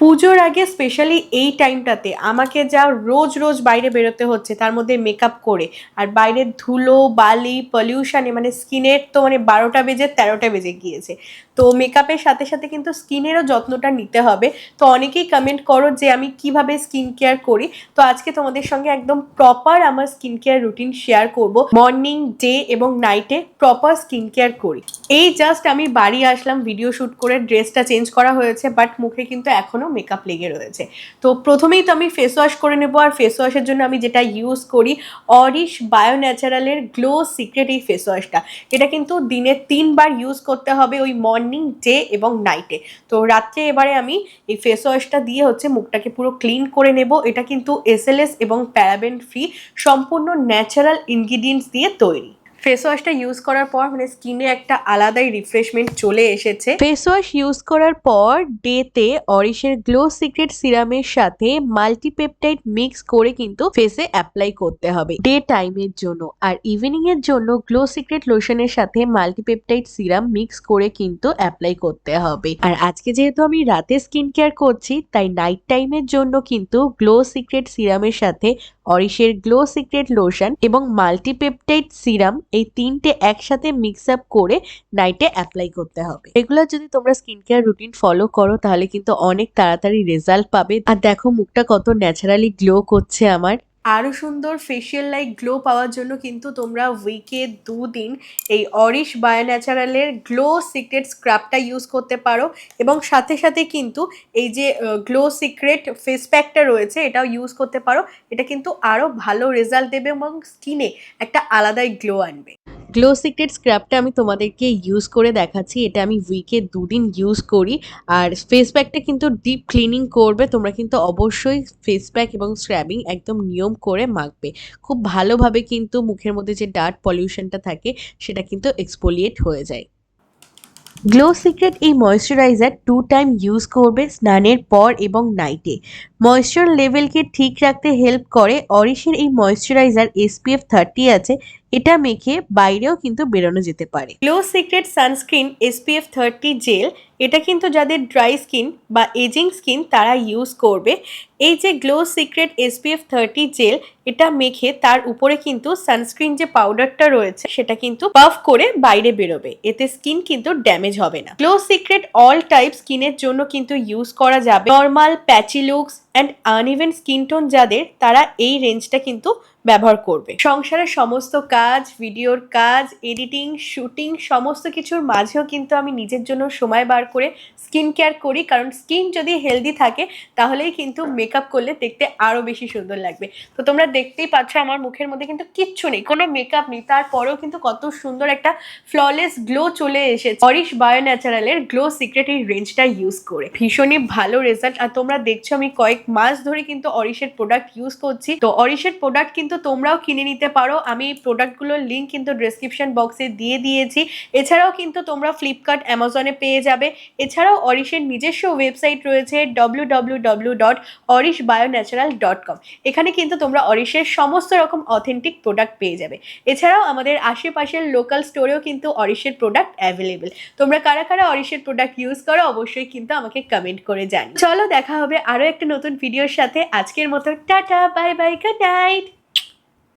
পুজোর আগে স্পেশালি এই টাইমটাতে আমাকে যা রোজ রোজ বাইরে বেরোতে হচ্ছে, তার মধ্যে মেকআপ করে। আর বাইরের ধুলো, বালি পলিউশানে মানে স্কিনের তো মানে বারোটা বেজে তেরোটা বেজে গিয়েছে। তো মেকআপের সাথে সাথে কিন্তু স্কিনেরও যত্নটা নিতে হবে। তো অনেকেই কমেন্ট করো যে আমি কীভাবে স্কিন কেয়ার করি। তো আজকে তোমাদের সঙ্গে একদম প্রপার আমার স্কিন কেয়ার রুটিন শেয়ার করব। মর্নিং ডে এবং নাইটে প্রপার স্কিন কেয়ার করি। এই জাস্ট আমি বাড়ি আসলাম ভিডিও শ্যুট করে ড্রেসটা চেঞ্জ করা হয়েছে বাট মুখে কিন্তু এখনও মেকআপ লেগে রয়েছে। তো প্রথমেই তো আমি ফেস ওয়াশ করে নেব আর ফেস ওয়াশের জন্য আমি যেটা ইউজ করি অরিশ বায়ো ন্যাচারালের গ্লো সিক্রেট এই ফেস ওয়াশটা এটা কিন্তু দিনে তিনবার ইউজ করতে হবে ওই মর্নিং ডে এবং নাইটে তো রাত্রে এবারে আমি এই ফেস ওয়াশটা দিয়ে হচ্ছে মুখটাকে পুরো ক্লিন করে নেব। এটা কিন্তু এসএলএস এবং প্যারাবেন ফ্রি সম্পূর্ণ ন্যাচারাল ইনগ্রিডিয়েন্টস দিয়ে তৈরি। ফেস ওয়াশটা ইউজ করার পর মানে স্কিনে একটা আলাদাই রিফ্রেশমেন্ট চলে এসেছে। ফেস ওয়াশ ইউজ করার পর ডেতে অরিশের গ্লো সিক্রেট সিরামের সাথে মাল্টিপেপটাইড মিক্স করে কিন্তু ফেসে অ্যাপ্লাই করতে হবে। ডে টাইমের জন্য আর ইভিনিং এর জন্য গ্লো সিক্রেট লোশনের সাথে মাল্টিপেপটাইড সিরাম মিক্স করে কিন্তু অ্যাপ্লাই করতে হবে। আর আজকে যেহেতু আমি রাতে স্কিন কেয়ার করছি, তাই নাইট টাইমের জন্য কিন্তু গ্লো সিক্রেট সিরামের সাথে অরিশের গ্লো সিক্রেট লোশন এবং মাল্টিপেপটাইড সিরাম এই তিনটে একসাথে মিক্স আপ করে নাইটে অ্যাপ্লাই করতে হবে। এগুলো যদি তোমরা স্কিন কেয়ার রুটিন ফলো করো, তাহলে কিন্তু অনেক তাড়াতাড়ি রেজাল্ট পাবে। আর দেখো, মুখটা কত ন্যাচারালি গ্লো করছে আমার। আরও সুন্দর ফেশিয়াল লাইক গ্লো পাওয়ার জন্য কিন্তু তোমরা উইকে দুদিন এই অরিশ বায়ো ন্যাচারালের গ্লো সিক্রেট স্ক্রাবটা ইউজ করতে পারো। এবং সাথে সাথে কিন্তু এই যে গ্লো সিক্রেট ফেস প্যাকটা রয়েছে, এটাও ইউজ করতে পারো। এটা কিন্তু আরও ভালো রেজাল্ট দেবে এবং স্কিনে একটা আলাদাই গ্লো আনবে। গ্লো সিক্রেট স্ক্রাবটা আমি তোমাদেরকে ইউজ করে দেখাচ্ছি। এটা আমি উইকে দুদিন ইউজ করি। আর ফেস প্যাকটা কিন্তু ডিপ ক্লিনিং করবে। তোমরা কিন্তু অবশ্যই ফেস প্যাক এবং স্ক্র্যাবিং একদম নিয়ম করে মাখবে। খুব ভালোভাবে কিন্তু মুখের মধ্যে যে ডার্ট পলিউশনটা থাকে, সেটা কিন্তু এক্সপোলিয়েট হয়ে যায়। গ্লো সিক্রেট এই ময়শ্চারাইজার টু টাইম ইউজ করবে স্নানের পর এবং নাইটে ময়েশ্চার লেভেলকে ঠিক রাখতে হেল্প করে। অরিশের এই ময়শ্চারাইজার এসপিএফ থার্টি আছে। এটা মেখে বাইরেও কিন্তু বেরোনো যেতে পারে। Glow secret sunscreen SPF thirty gel এটা কিন্তু যাদের ড্রাই স্কিন বা এজিং স্কিন তারা ইউজ করবে। এই যে glow secret SPF thirty gel এটা মেখে তার উপরে কিন্তু সানস্ক্রিন যে পাউডারটা রয়েছে, সেটা কিন্তু পাফ করে বাইরে বেরোবে। এতে স্কিন কিন্তু ড্যামেজ হবে না। গ্লো সিক্রেট অল টাইপ স্কিনের জন্য কিন্তু ইউজ করা যাবে। Normal patchy looks and uneven skin tone যাদের, তারা এই রেঞ্জটা কিন্তু ব্যবহার করবে। সংসারের সমস্ত কাজ ভিডিওর কাজ এডিটিং শুটিং সমস্ত কিছুর মাঝেও কিন্তু আমি নিজের জন্য সময় বার করে স্কিন কেয়ার করি, কারণ স্কিন যদি হেলদি থাকে, তাহলেই কিন্তু মেকআপ করলে দেখতে আরও বেশি সুন্দর লাগবে। তো তোমরা দেখতেই পাচ্ছ আমার মুখের মধ্যে কিন্তু কিচ্ছু নেই। কোনো মেকআপ নেই। তারপরেও কিন্তু কত সুন্দর একটা ফ্ললেস গ্লো চলে এসেছে। অরিশ বায়ো ন্যাচারালের গ্লো সিক্রেট এই রেঞ্জটা ইউজ করে। ভীষণই ভালো রেজাল্ট আর তোমরা দেখছ আমি কয়েক মাস ধরে কিন্তু অরিশের প্রোডাক্ট ইউজ করছি। তো অরিশের প্রোডাক্ট কিন্তু তোমরাও কিনে নিতে পারো। আমি প্রোডাক্টগুলোর লিঙ্ক কিন্তু ডিসক্রিপশন বক্সে দিয়ে দিয়েছি। এছাড়াও কিন্তু তোমরা ফ্লিপকার্ট অ্যামাজনে পেয়ে যাবে। এছাড়াও অরিশের নিজস্ব ওয়েবসাইট রয়েছে W W W dot Aurish bio natural dot com এখানে কিন্তু তোমরা অরিশের সমস্ত রকম অথেন্টিক প্রোডাক্ট পেয়ে যাবে। এছাড়াও আমাদের আশেপাশের লোকাল স্টোরেও কিন্তু অরিশের প্রোডাক্ট অ্যাভেলেবেল তোমরা কারা কারা অরিশের প্রোডাক্ট ইউজ করো, অবশ্যই কিন্তু আমাকে কমেন্ট করে জানি চলো, দেখা হবে আরও একটা নতুন ভিডিওর সাথে আজকের মতো tata bye bye good night